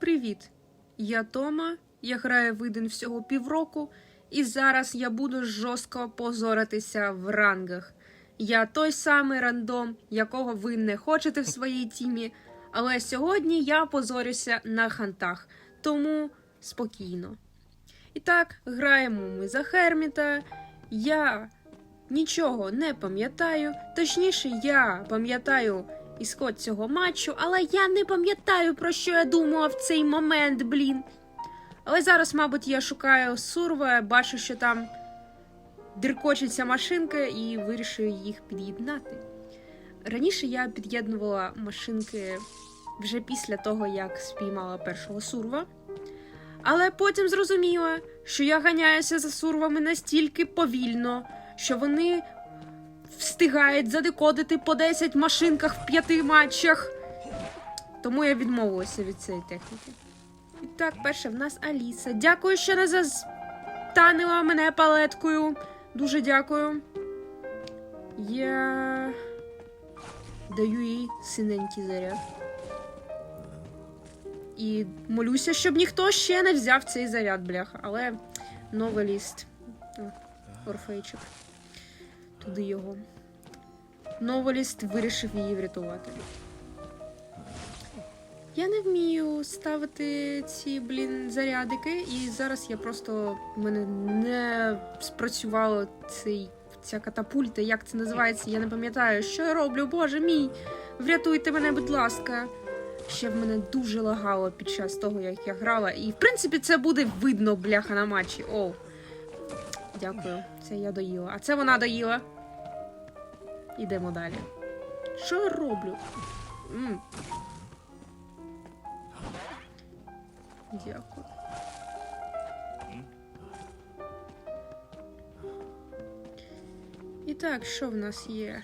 Привіт! Я Тома, я граю в Іден всього півроку, і зараз я буду жорстко позоритися в рангах. Я той самий рандом, якого ви не хочете в своїй тімі, але сьогодні я позорюся на хантах, тому спокійно. І так, граємо ми за Херміта. Я нічого не пам'ятаю. Точніше, я пам'ятаю ісход цього матчу, але я не пам'ятаю, про що я думала в цей момент, блін. Але зараз, мабуть, я шукаю сурва, бачу, що там диркочиться машинка, і вирішую їх під'єднати. Раніше я під'єднувала машинки вже після того, як спіймала першого сурва. Але потім зрозуміла, що я ганяюся за сурвами настільки повільно, що вони встигають задекодити по 10 машинках в п'яти матчах. Тому я відмовилася від цієї техніки. І так, перше в нас Аліса. Дякую, що не застанила мене палеткою. Дуже дякую. Я даю їй синенький заряд. І молюся, щоб ніхто ще не взяв цей заряд, бляха. Але новеліст. О, Орфейчик. Туди його. Новеліст вирішив її врятувати. Я не вмію ставити ці, блін, зарядики, і зараз я просто в мене не спрацювало цей, ця катапульта, як це називається, я не пам'ятаю, що я роблю, боже мій. Врятуйте мене, будь ласка. Ще в мене дуже лагало під час того, як я грала. І в принципі це буде видно, бляха, на матчі. Оу. Дякую. Це я доїла. А це вона доїла. Ідемо далі. Що я роблю? М. Дякую. І так, що в нас є?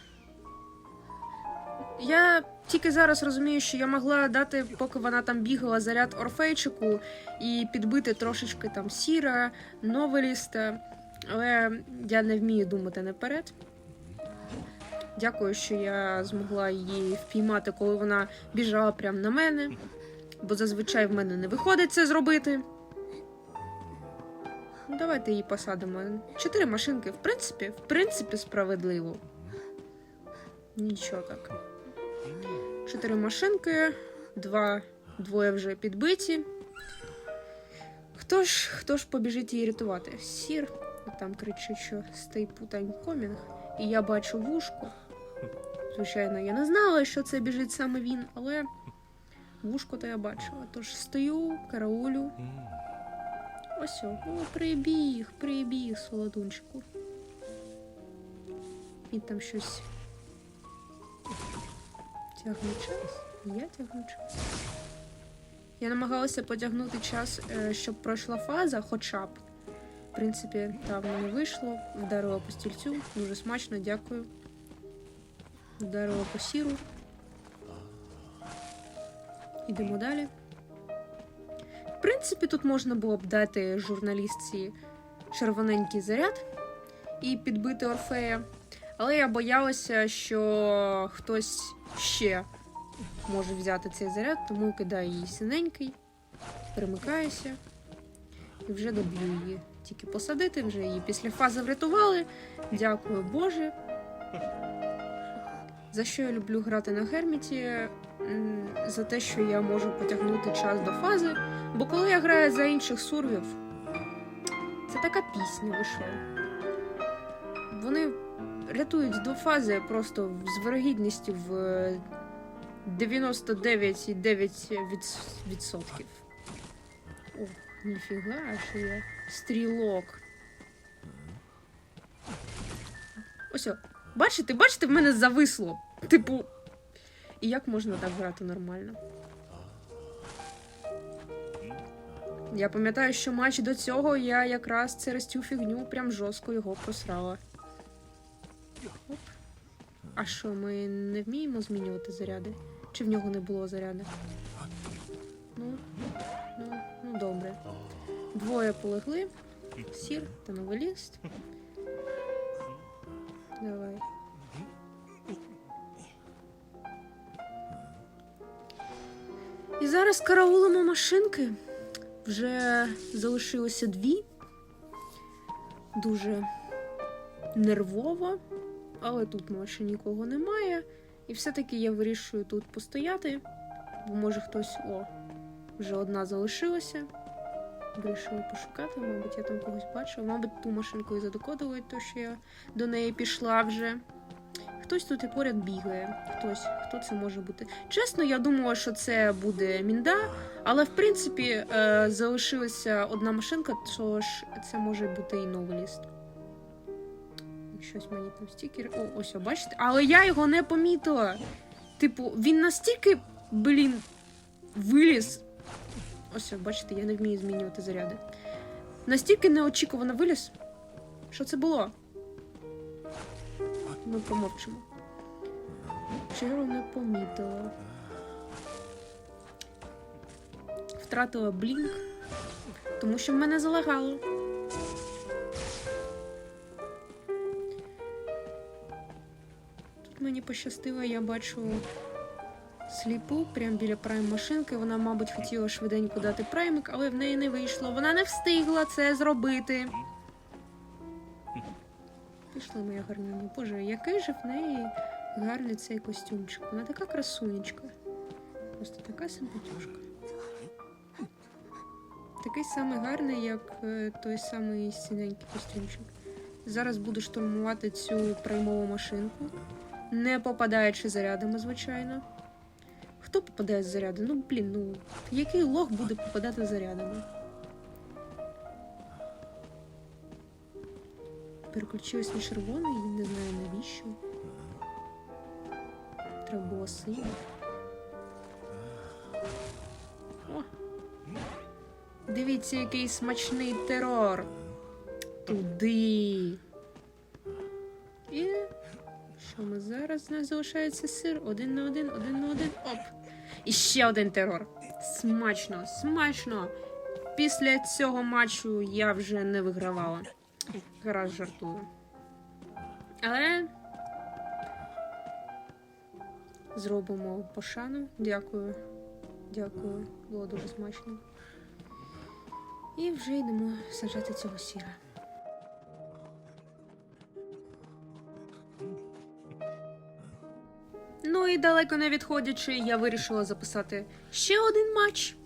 Я тільки зараз розумію, що я могла дати, поки вона там бігала заряд Орфейчику і підбити трошечки там Сіра, Новеліста, але я не вмію думати наперед. Дякую, що я змогла її впіймати, коли вона біжала прямо на мене, бо зазвичай в мене не виходить це зробити. Давайте її посадимо. Чотири машинки, в принципі, в принципі, справедливо. Нічого так. Чотири машинки, два, двоє вже підбиті. Хто ж, хто ж побіжить її рятувати? Сір, там кричить, що стей путань комінг, і я бачу вушко. Звичайно, я не знала, що це біжить саме він, але вушко то я бачила. Тож стою, караулю. Ось, о, о, прибіг, прибіг, солодунчику. Він там щось Тягну час. Я тягну час. Я намагалася потягнути час, е, щоб пройшла фаза, хоча б. В принципі, там не вийшло. Вдарила по стільцю. Дуже смачно, дякую. Вдарила по сіру. Ідемо далі. В принципі, тут можна було б дати журналістці червоненький заряд і підбити Орфея. Але я боялася, що хтось ще може взяти цей заряд, тому кидаю її синенький, перемикаюся і вже доб'ю її. Тільки посадити, вже її після фази врятували. Дякую Боже. За що я люблю грати на Герміті? За те, що я можу потягнути час до фази. Бо коли я граю за інших сурвів, це така пісня вийшла. Вони рятують до фази просто з вирогідністю в 99,9%. Ох, ніфіга, що я стрілок. Ось, бачите, бачите, в мене зависло. Типу. І як можна так грати нормально? Я пам'ятаю, що матч до цього я якраз через цю фігню прям жорстко його просрала. Оп. А що, ми не вміємо змінювати заряди? Чи в нього не було заряду? Ну, ну, ну добре. Двоє полегли. Сір та новеліст. Давай. І зараз караулимо машинки. Вже залишилося дві. Дуже нервово, але тут майже нікого немає. І все-таки я вирішую тут постояти, бо може хтось. О, вже одна залишилася. Вирішила пошукати, мабуть, я там когось бачила. Мабуть, ту машинку і задекодили, то що я до неї пішла вже. Хтось тут і поряд бігає. Хтось, хто це може бути? Чесно, я думала, що це буде мінда, але в принципі е, залишилася одна машинка, тож це може бути і новеліст. Щось мені там стікер. О, ось, бачите? Але я його не помітила. Типу, він настільки, блін, виліз. Ось, бачите, я не вмію змінювати заряди. Настільки неочікувано виліз. Що це було? Ми помовчимо. Я не помітила. Втратила блінк, тому що в мене залагало. Тут мені пощастило, я бачу сліпу прямо біля прайм машинки. Вона, мабуть, хотіла швиденько дати праймик, але в неї не вийшло. Вона не встигла це зробити. Пішла моя гарнюня. Боже, який же в неї гарний цей костюмчик. Вона така красунечка. Просто така симпатюшка. Такий самий гарний, як е, той самий синенький костюмчик. Зараз буду штурмувати цю приймову машинку, не попадаючи зарядами, звичайно. Хто попадає з заряду? Ну, блін, ну який лох буде попадати зарядами? Переключилась на червоний, не знаю навіщо. Треба було синій. О! Дивіться, який смачний терор. Туди. І що ми зараз? У нас залишається сир. Один на один, один на один. Оп. І ще один терор. Смачно, смачно. Після цього матчу я вже не вигравала. Гаразд жартую. Але зробимо пошану. Дякую. Дякую. Було дуже смачно. І вже йдемо саджати цього сіра. Ну і далеко не відходячи, я вирішила записати ще один матч.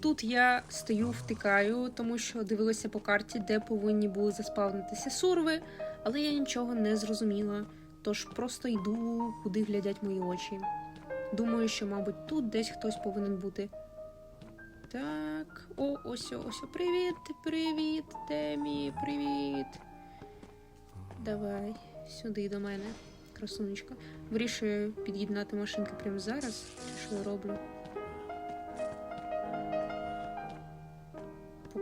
Тут я стою, втикаю, тому що дивилася по карті, де повинні були заспавнитися сурви, але я нічого не зрозуміла. Тож просто йду, куди глядять мої очі. Думаю, що, мабуть, тут десь хтось повинен бути. Так, о, ось, ось. Привіт, привіт, Темі, привіт. Давай, сюди до мене, красунечка. Вирішую під'єднати машинки прямо зараз. Що я роблю?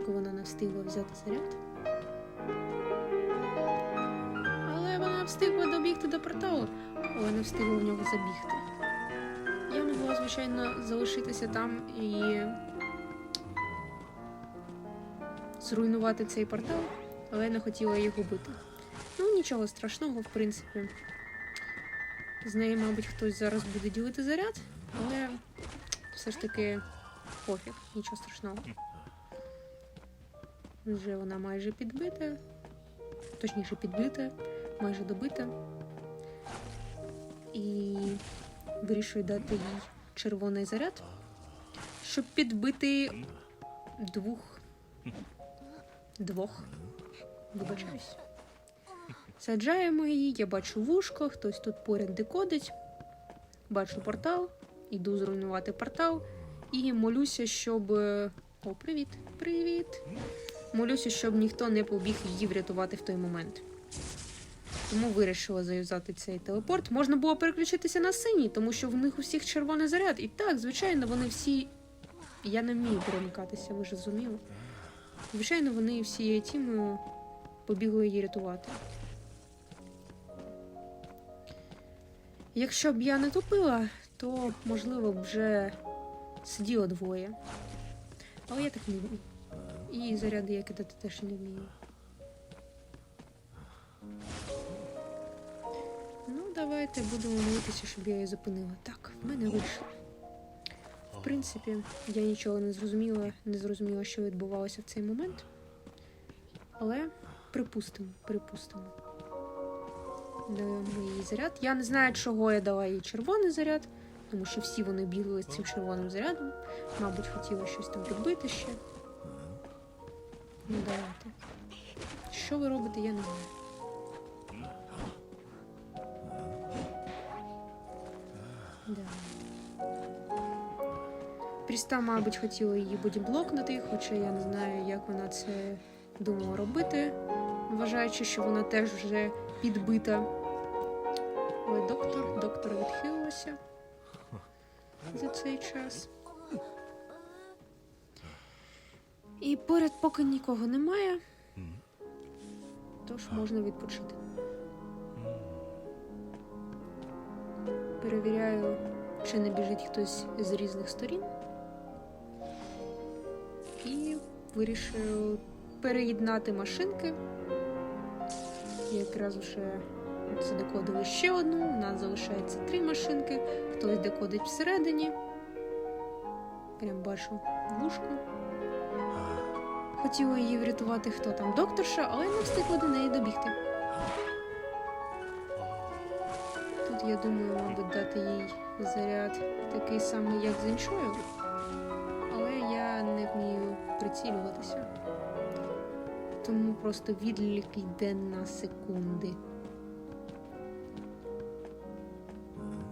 Поки вона не встигла взяти заряд. Але вона встигла добігти до порталу, але не встигла в нього забігти. Я могла, звичайно, залишитися там і зруйнувати цей портал, але я не хотіла їх губити. Ну, нічого страшного, в принципі. З неї, мабуть, хтось зараз буде ділити заряд, але все ж таки пофіг, нічого страшного. Вже вона майже підбита, точніше підбита, майже добита. І вирішую дати їй червоний заряд, щоб підбити двох. Двох. Вибачаюсь. Саджаємо її, я бачу вушко, хтось тут поряд декодить. Бачу портал, іду зруйнувати портал і молюся, щоб. О, привіт! Привіт! Молюся, щоб ніхто не побіг її врятувати в той момент. Тому вирішила зав'язати цей телепорт. Можна було переключитися на синій, тому що в них усіх червоний заряд. І так, звичайно, вони всі. Я не вмію перемикатися, ви ж зрозуміли. Звичайно, вони всією тімою побігли її рятувати. Якщо б я не тупила, то можливо б вже сиділо двоє. Але я так не вмію. І заряди я кидати теж не вмію. Ну, давайте будемо молитися, щоб я її зупинила. Так, в мене вийшло. В принципі, я нічого не зрозуміла, не зрозуміла, що відбувалося в цей момент. Але припустимо, припустимо. Даємо їй заряд. Я не знаю, чого я дала їй червоний заряд, тому що всі вони бігали з цим червоним зарядом. Мабуть, хотіла щось там підбити ще. Ну, давайте. Що ви робите, я не знаю. Да. Пріста, мабуть, хотіла її бодіблокнути, хоча я не знаю, як вона це думала робити, вважаючи, що вона теж вже підбита. Але доктор, доктор відхилилася за цей час. І поряд поки нікого немає, тож можна відпочити. Перевіряю, чи не біжить хтось з різних сторін. І вирішую переєднати машинки. Якраз вже задекодили ще одну. У нас залишається три машинки. Хтось декодить всередині. Прям бачу вушку. Хотіла її врятувати, хто там докторша, але не встигла до неї добігти. Тут я думаю, мабуть, дати їй заряд такий самий, як з іншою, але я не вмію прицілюватися. Тому просто відлік йде на секунди.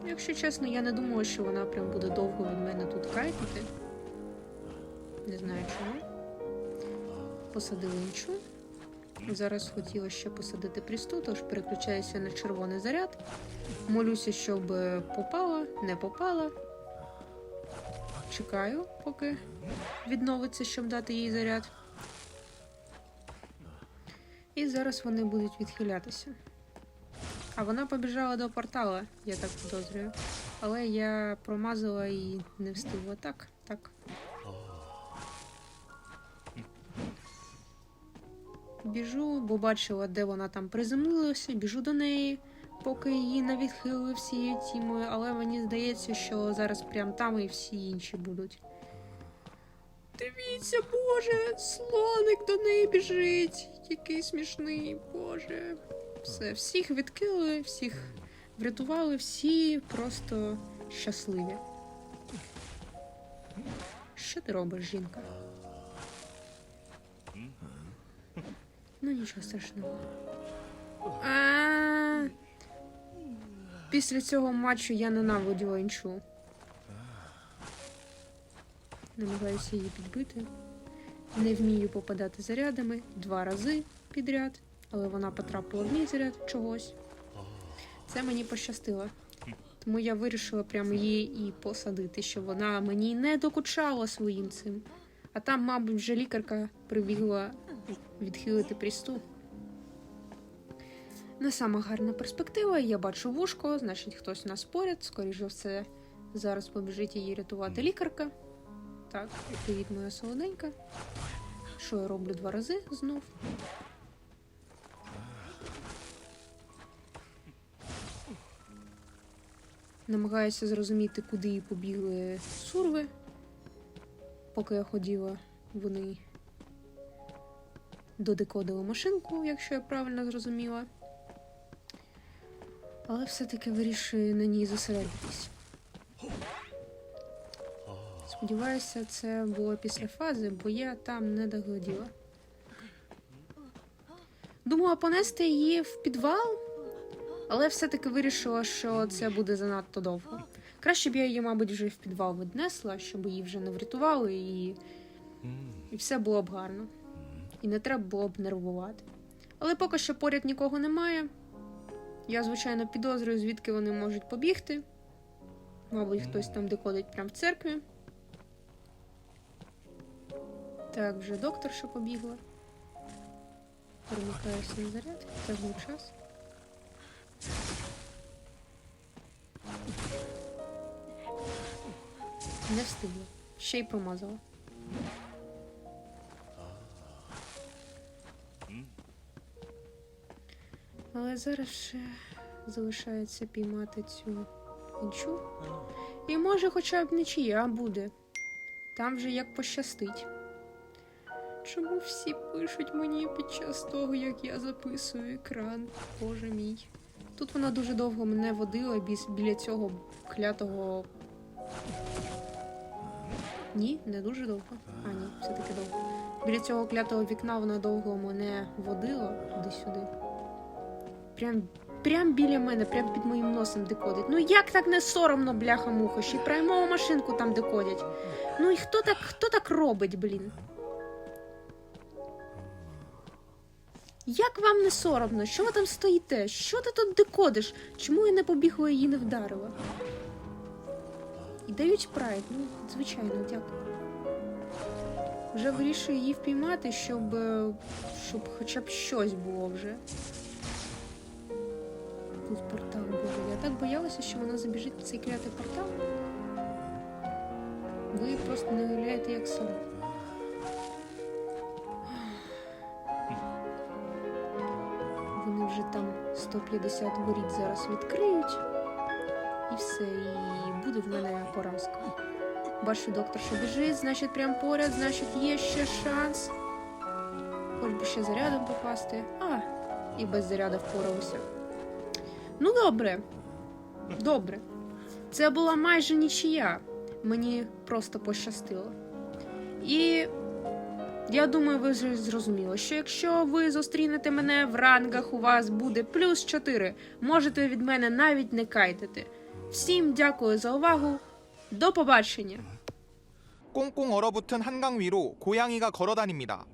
Якщо чесно, я не думала, що вона прям буде довго від мене тут кайфити. Не знаю чому. Посадила іншу. Зараз хотіла ще посадити прісту, тож переключаюся на червоний заряд. Молюся, щоб попала, не попала. Чекаю, поки відновиться, щоб дати їй заряд. І зараз вони будуть відхилятися. А вона побіжала до портала, я так підозрюю. Але я промазала і не встигла. Так, так. Біжу, бо бачила, де вона там приземлилася, біжу до неї, поки її не відхилили всією тімою, але мені здається, що зараз прям там і всі інші будуть. Дивіться, Боже, слоник до неї біжить. Який смішний, Боже. Все, всіх відкинули, всіх врятували, всі просто щасливі. Що ти робиш, жінка? Ну нічого страшного. А Після цього матчу я ненавиділа іншу. Намагаюся її підбити. Не вмію попадати зарядами два рази підряд, але вона потрапила в мій заряд чогось. Це мені пощастило. Тому я вирішила прямо її і посадити, щоб вона мені не докучала своїм цим. А там, мабуть, вже лікарка прибігла відхилити прісту. Не сама гарна перспектива. Я бачу вушко, значить, хтось у нас поряд. Скоріше все, зараз побіжить її рятувати лікарка. Так, привіт, моя солоденька. Що я роблю два рази знов? Намагаюся зрозуміти, куди побігли сурви. Поки я ходила, вони додекодили машинку, якщо я правильно зрозуміла. Але все-таки вирішую на ній зосередитись. Сподіваюся, це було після фази, бо я там не догляділа. Думала понести її в підвал, але все-таки вирішила, що це буде занадто довго. Краще б я її, мабуть, вже в підвал віднесла, щоб її вже не врятували, і, і все було б гарно. І не треба було б нервувати. Але поки що поряд нікого немає. Я, звичайно, підозрюю, звідки вони можуть побігти. Мабуть, хтось там декодить прямо в церкві. Так, вже докторша побігла. Перемикаюся на заряд, тягну час. Не встигла. Ще й промазала. Але зараз ще залишається піймати цю інчу. І може хоча б нічия буде. Там вже як пощастить. Чому всі пишуть мені під час того, як я записую екран? Боже мій. Тут вона дуже довго мене водила біля цього клятого. Ні, не дуже довго. А, ні, все-таки довго. Біля цього клятого вікна вона довго мене водила туди-сюди. Прям, прям біля мене, прям під моїм носом декодить. Ну як так не соромно, бляха-муха, ще й праймову машинку там декодять. Ну і хто так, хто так робить, блін? Як вам не соромно? Що ви там стоїте? Що ти тут декодиш? Чому я не побігла її не вдарила? І дають прайд, ну, звичайно, дякую. Вже вирішую її впіймати, щоб, е, щоб хоча б щось було вже. Тут портал боже. Я так боялася, що вона забіжить в цей клятий портал. Ви просто не уявляєте, як сором. Вони вже там 150 воріт зараз відкриють. І все, і буде в мене поразка. Бачу, доктор, що біжить, значить, прям поряд, значить, є ще шанс. Хоч би ще зарядом попасти. А, і без заряду впорався. Ну, добре. Добре. Це була майже нічия. Мені просто пощастило. І я думаю, ви вже зрозуміли, що якщо ви зустрінете мене в рангах, у вас буде плюс 4. Можете від мене навіть не кайтити. Всім дякую за увагу. До побачення! 꽁꽁 얼어붙은 한강 위로 고양이가 걸어 다닙니다.